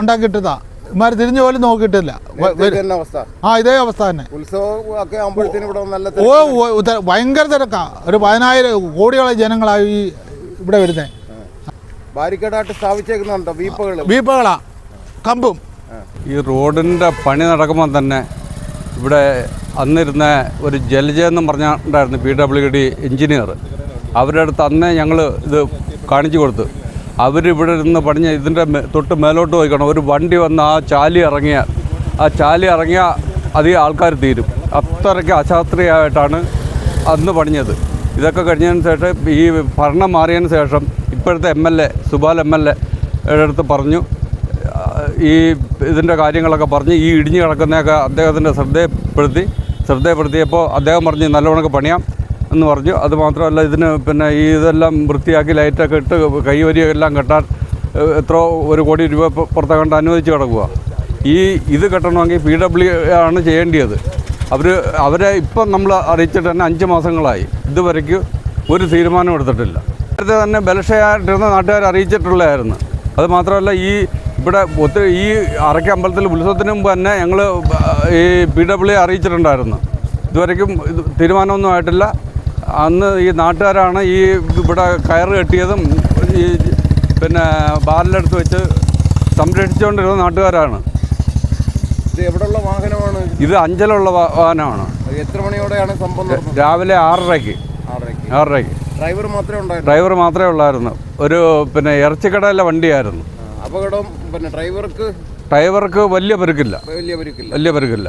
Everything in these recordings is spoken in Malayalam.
ഉണ്ടാക്കിയിട്ടതാ. ഇമാര് തിരിഞ്ഞു പോലും നോക്കിയിട്ടില്ല. ആ ഇതേ അവസ്ഥ തന്നെ. ഓ ഭയങ്കര തിരക്കാ. ഒരു പതിനായിരം കോടിയോളം ജനങ്ങളായി ഈ ഇവിടെ വരുന്നത് ബാരിക്കേഡായിട്ട് സ്ഥാപിച്ചേക്കുന്നുണ്ടോ? വീപ്പകൾ വീപ്പകളാ. കമ്പും. ഈ റോഡിന്റെ പണി നടക്കുമ്പോൾ തന്നെ ഇവിടെ അന്നിരുന്ന ഒരു ജലജ എന്ന് പറഞ്ഞിട്ടുണ്ടായിരുന്നു പി ഡബ്ല്യു ഡി എഞ്ചിനീയർ. അവരുടെ അടുത്ത് അന്നേ ഞങ്ങൾ ഇത് കാണിച്ചു കൊടുത്തു. അവരിവിടെ ഇരുന്ന് പണിഞ്ഞ ഇതിന്റെ തൊട്ട് മേലോട്ട് പോയിക്കണം. ഒരു വണ്ടി വന്ന് ആ ചാലി ഇറങ്ങിയാൽ ആ ചാലി ഇറങ്ങിയാൽ അധികം ആൾക്കാർ തീരും. അത്രയ്ക്ക് അശാസ്ത്രീയമായിട്ടാണ് അന്ന് പണിഞ്ഞത്. ഇതൊക്കെ കഴിഞ്ഞതിന് ശേഷം ഈ ഭരണം മാറിയതിന് ശേഷം ഇപ്പോഴത്തെ M L A Subal M L A അടുത്ത് പറഞ്ഞു ഈ ഇതിന്റെ കാര്യങ്ങളൊക്കെ പറഞ്ഞ് ഈ ഇടിഞ്ഞു കിടക്കുന്നതൊക്കെ അദ്ദേഹത്തിന്റെ ശ്രദ്ധയപ്പെടുത്തി ശ്രദ്ധയപ്പെടുത്തിയപ്പോൾ അദ്ദേഹം പറഞ്ഞ് നല്ലവണ്ണമൊക്കെ പണിയാം. എന്ന് പറഞ്ഞു. അത് മാത്രമല്ല ഇതിന് പിന്നെ ഈ ഇതെല്ലാം വൃത്തിയാക്കി ലൈറ്റൊക്കെ ഇട്ട് കൈവരിയെല്ലാം കെട്ടാൻ എത്ര ഒരു കോടി രൂപ പുറത്തെ കണ്ട് അനുവദിച്ച് കിടക്കുക ഈ ഇത് കെട്ടണമെങ്കിൽ പി ഡബ്ല്യു ആണ് ചെയ്യേണ്ടത് അവർ അവരെ ഇപ്പം നമ്മൾ അറിയിച്ചിട്ട് തന്നെ അഞ്ച് മാസങ്ങളായി. ഇതുവരയ്ക്ക് ഒരു തീരുമാനം എടുത്തിട്ടില്ല. നേരത്തെ തന്നെ ബലക്ഷയായിട്ടിരുന്ന നാട്ടുകാർ അറിയിച്ചിട്ടുള്ളതായിരുന്നു. അത് മാത്രമല്ല ഈ ഇവിടെ ഒത്തിരി ഈ അറയ്ക്ക അമ്പലത്തിൽ ഉത്സവത്തിന് മുമ്പ് തന്നെ ഞങ്ങൾ ഈ പി ഡബ്ല്യു അറിയിച്ചിട്ടുണ്ടായിരുന്നു. ഇതുവരയ്ക്കും ഇത് തീരുമാനമൊന്നും ആയിട്ടില്ല. അന്ന് ഈ നാട്ടുകാരാണ് ഈ ഇവിടെ കയറ് കെട്ടിയതും ഈ പിന്നെ ബാറിലെടുത്ത് വെച്ച് സംരക്ഷിച്ചുകൊണ്ടിരുന്ന നാട്ടുകാരാണ്. ഇത് എവിടെയുള്ള വാഹനമാണ്? ഇത് അഞ്ചലുള്ള വാഹനമാണ്. എത്ര മണിയോടെയാണ് സംഭവം രാവിലെ ആറരയ്ക്ക്. ആറരയ്ക്ക്. ആറരയ്ക്ക്. ഡ്രൈവർ മാത്രമേ ഉണ്ടായിരുന്നു? ഡ്രൈവർ മാത്രമേ ഉള്ളായിരുന്നു. ഒരു പിന്നെ ഇറച്ചിക്കടയിലെ വണ്ടിയായിരുന്നു. അപകടം പിന്നെ ഡ്രൈവർക്ക് ഡ്രൈവർക്ക് വലിയ പെരുക്കില്ല. വലിയ പരിക്കില്ല. വലിയ പെരുക്കില്ല.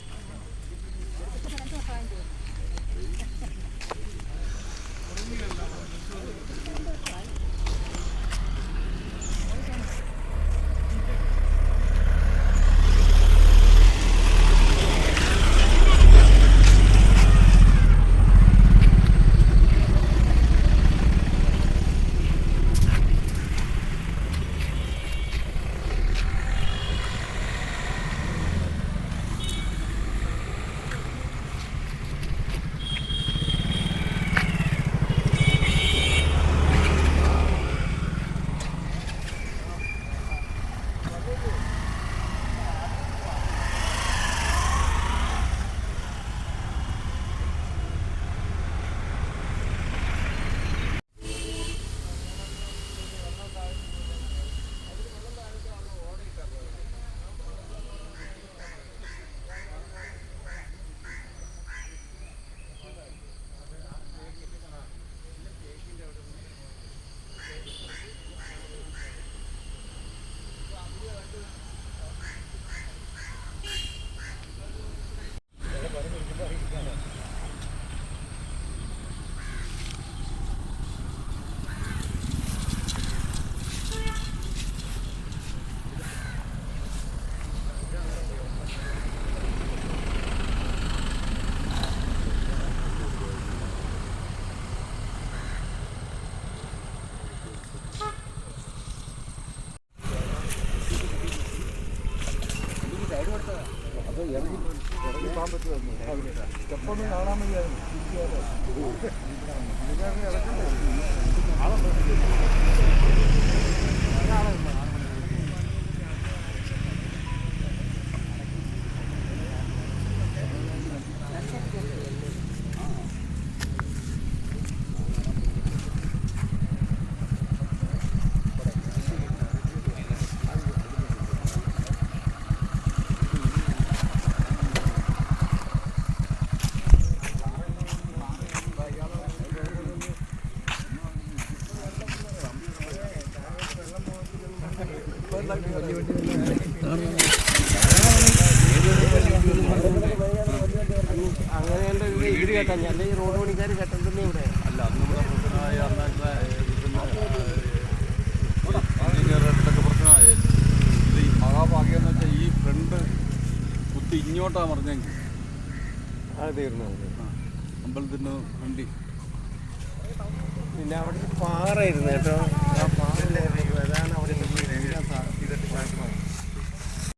ഉം. അങ്ങനെ വീട് കേട്ടാ ഈ റോഡ് പണിക്കാർ കേട്ടിട്ടുണ്ടെന്നേ ഇവിടെ അല്ല അന്ന് ഇവിടെ പ്രശ്നമായ എഞ്ചിനീയറുടെ പ്രശ്നമായി ഇത് ഈ മഹാഭാഗ്യം എന്ന് വെച്ചാൽ ഈ ഫ്രണ്ട് കുത്തി ഇങ്ങോട്ടാ പറഞ്ഞെങ്കിൽ അത് തീർന്നു അമ്പലത്തിന് വണ്ടി പിന്നെ അവിടെ ഒരു പാറയിരുന്നു കേട്ടോ Right